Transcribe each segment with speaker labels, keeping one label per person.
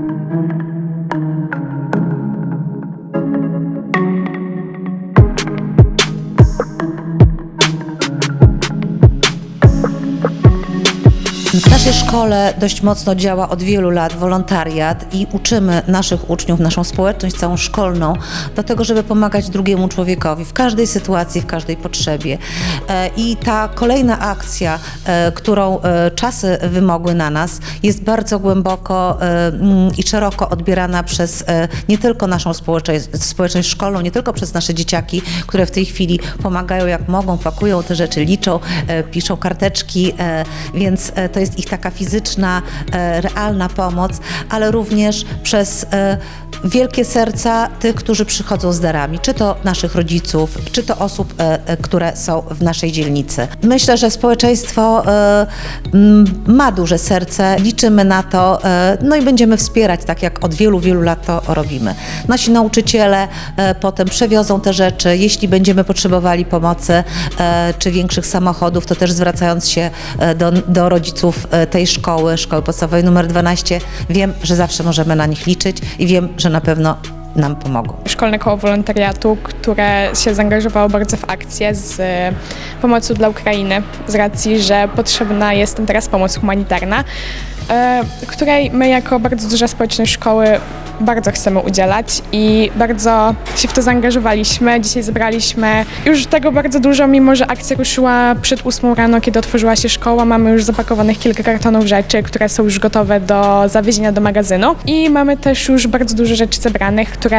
Speaker 1: W naszej szkole dość mocno działa od wielu lat wolontariat i uczymy naszych uczniów, naszą społeczność całą szkolną do tego, żeby pomagać drugiemu człowiekowi w każdej sytuacji, w każdej potrzebie. E, I ta kolejna akcja, e, którą e, czasy wymogły na nas, jest bardzo głęboko mm, i szeroko odbierana przez nie tylko naszą społeczność, społeczność szkolną, nie tylko przez nasze dzieciaki, które w tej chwili pomagają jak mogą, pakują te rzeczy, liczą, piszą karteczki, więc to jest ich taka fizyczna, e, realna pomoc, ale również przez e, wielkie serca tych, którzy przychodzą z darami, czy to naszych rodziców, czy to osób, e, które są w naszej dzielnicy. Myślę, że społeczeństwo ma duże serce, liczymy na to, no i będziemy wspierać, tak jak od wielu, wielu lat to robimy. Nasi nauczyciele potem przewiozą te rzeczy, jeśli będziemy potrzebowali pomocy czy większych samochodów, to też zwracając się do, do rodziców tej szkoły, szkoły podstawowej numer 12, wiem, że zawsze możemy na nich liczyć i wiem, że na pewno nam pomogą.
Speaker 2: Szkolne koło wolontariatu, które się zaangażowało bardzo w akcję z e, pomocą dla Ukrainy, z racji, że potrzebna jest tam teraz pomoc humanitarna, e, której my jako bardzo duża społeczność szkoły bardzo chcemy udzielać i bardzo się w to zaangażowaliśmy. Dzisiaj zebraliśmy już tego bardzo dużo, mimo że akcja ruszyła przed 8 rano, kiedy otworzyła się szkoła. Mamy już zapakowanych kilka kartonów rzeczy, które są już gotowe do zawiezienia do magazynu i mamy też już bardzo dużo rzeczy zebranych, które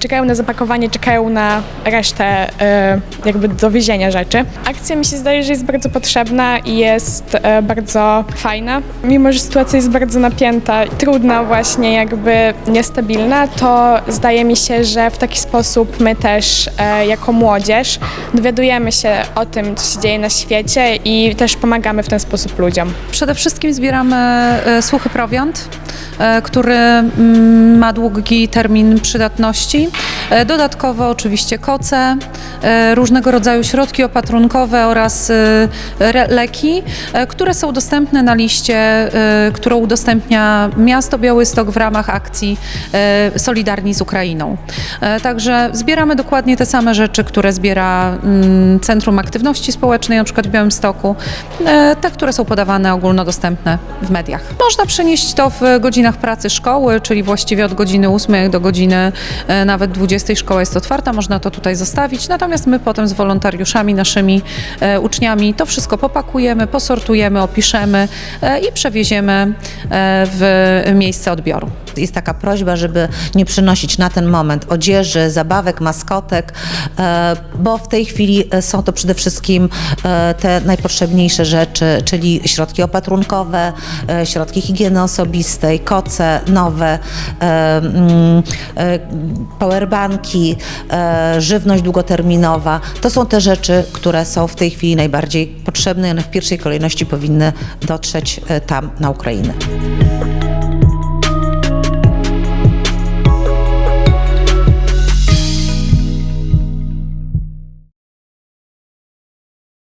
Speaker 2: czekają na zapakowanie, czekają na resztę e, jakby dowiezienia rzeczy. Akcja mi się zdaje, że jest bardzo potrzebna i jest e, bardzo fajna. Mimo, że sytuacja jest bardzo napięta, trudna właśnie jakby niestabilna, to zdaje mi się, że w taki sposób my też e, jako młodzież dowiadujemy się o tym, co się dzieje na świecie i też pomagamy w ten sposób ludziom.
Speaker 3: Przede wszystkim zbieramy suchy prowiant, który mm, ma długi termin przydatności. E, Dodatkowo oczywiście koce, e, różnego rodzaju środki opatrunkowe oraz e, leki, e, które są dostępne na liście, e, którą udostępnia miasto Białystok w ramach akcji e, Solidarni z Ukrainą. E, Także zbieramy dokładnie te same rzeczy, które zbiera mm, Centrum Aktywności Społecznej, na przykład w Białymstoku, e, te, które są podawane ogólnodostępne w mediach. Można przenieść to w godzinach pracy szkoły, czyli właściwie od godziny 8 do godziny e, nawet 20 szkoła jest otwarta, można to tutaj zostawić, natomiast my potem z wolontariuszami, naszymi e, uczniami to wszystko popakujemy, posortujemy, opiszemy e, i przewieziemy w miejsce odbioru.
Speaker 1: Jest taka prośba, żeby nie przynosić na ten moment odzieży, zabawek, maskotek, bo w tej chwili są to przede wszystkim te najpotrzebniejsze rzeczy, czyli środki opatrunkowe, środki higieny osobistej, koce nowe, e, mm, e, powerbanki, e, żywność długoterminowa. To są te rzeczy, które są w tej chwili najbardziej potrzebne i one w pierwszej kolejności powinny dotrzeć tam na Ukrainę.